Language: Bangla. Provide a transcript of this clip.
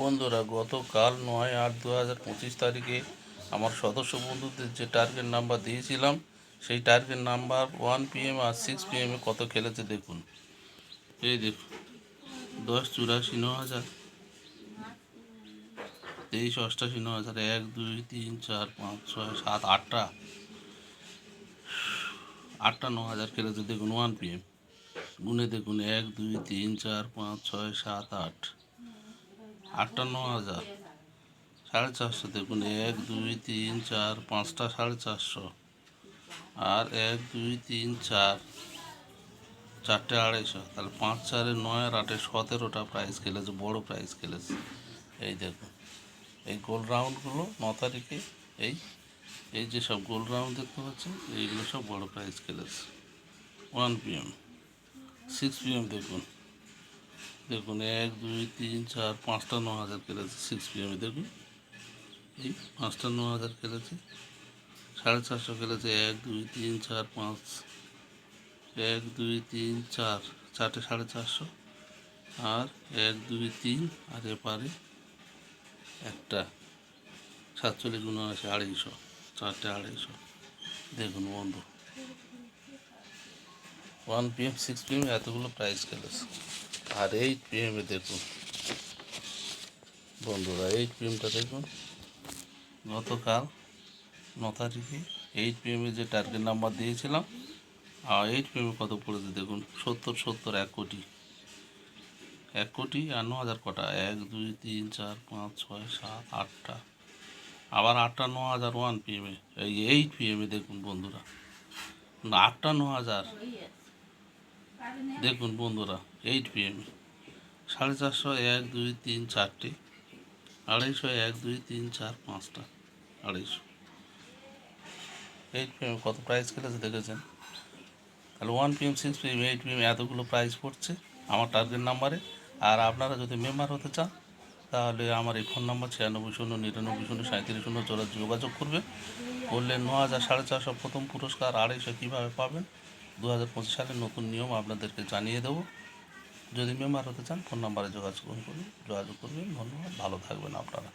বন্ধুরা, গতকাল নয় আট দু হাজার পঁচিশ তারিখে আমার সদস্য বন্ধুদের যে টার্গেট নাম্বার দিয়েছিলাম, সেই টার্গেট নাম্বার ওয়ান পিএম আর সিক্স পিএমে কত খেলেছে দেখুন। এই দেখুন, দশ চুরাশি ন হাজার, তেইশ অষ্টাশি ন হাজার, এক, দুই, তিন, চার, পাঁচ, ছয়, সাত, আটটা আটটা ন হাজার খেলেছে দেখুন ওয়ান পিএম গুনে দেখুন, এক, দুই, তিন, চার, পাঁচ, ছয়, সাত, আট। আটান্ন হাজার। সাড়ে চারশো দেখুন, এক, দুই, তিন, চার, পাঁচটা সাড়ে চারশো। আর এক, দুই, তিন, চার, চারটে আড়াইশো। তাহলে পাঁচ, চারে নয় আর আটে সতেরোটা প্রাইজ খেলেছে, বড় প্রাইজ খেলেছে। এই দেখুন, এই গোল রাউন্ডগুলো ন তারিখে, এই এই যে সব গোল রাউন্ড দেখতে পাচ্ছেন, এইগুলো সব বড় প্রাইজ খেলেছে। ওয়ান পিএম সিক্স পিএম দেখুন। দেখুন, এক, দুই, তিন, চার, পাঁচটা ন হাজার কেটেছে সিক্স পিএমে দেখুন। এই পাঁচটা ন হাজার কেটেছে, সাড়ে চারশো কেটেছে, এক, দুই, তিন, চার, পাঁচ, এক, দুই, তিন, চার, চারটে সাড়ে চারশো, আর এক, দুই, তিন, আর এপারে একটা সাতচল্লিশ উনআশি আড়াইশো, চারটে আড়াইশো। দেখুন বন্ধু ওয়ান পিএম সিক্স পিএম এতগুলো প্রাইস খেলেছে আর এইট পিএমে দেখুন। বন্ধুরা এইট পিএমটা দেখুন। গতকাল ন তারিখে এইচ এইট পিএমে যে টার্গেট নাম্বার দিয়েছিলাম, আর এইচ এইট পিএমে কত পড়েছে দেখুন, সত্তর সত্তর, এক কোটি। এক কোটি আর ন হাজার কটা? এক, দুই, তিন, চার, পাঁচ, ছয়, সাত, আটটা। আবার আটটা ন হাজার ওয়ান পি পিএমে এই এইট পিএমে দেখুন বন্ধুরা। আটটা ন হাজার। দেখুন বন্ধুরা এইট পিএম সাড়ে চারশো এক, দুই, তিন, চারটে। আড়াইশো এক, দুই, তিন, চার, পাঁচটা। আড়াইশো। এইট পিএম কত প্রাইস খেলেছে দেখেছেন? তাহলে one PM six PM eight PM এতগুলো প্রাইস পড়ছে আমার টার্গেট নাম্বারে আর আপনারা যদি মেম্বার হতে চান, তাহলে আমার এই ফোন নাম্বার ছিয়ানব্বই শূন্য, নিরানব্বই শূন্য সাঁত্রিশ শূন্য চলে যোগাযোগ করবে। করলে ন হাজার সাড়ে চারশো প্রথম পুরস্কার আড়াইশো কীভাবে পাবেন? দু হাজার পঁচিশ সালের নতুন নিয়ম আপনাদেরকে জানিয়ে দেবো। যদি মেম্বার হতে চান ফোন নাম্বারে যোগাযোগ করুন যোগাযোগ করবেন। ধন্যবাদ ভালো থাকবেন আপনারা।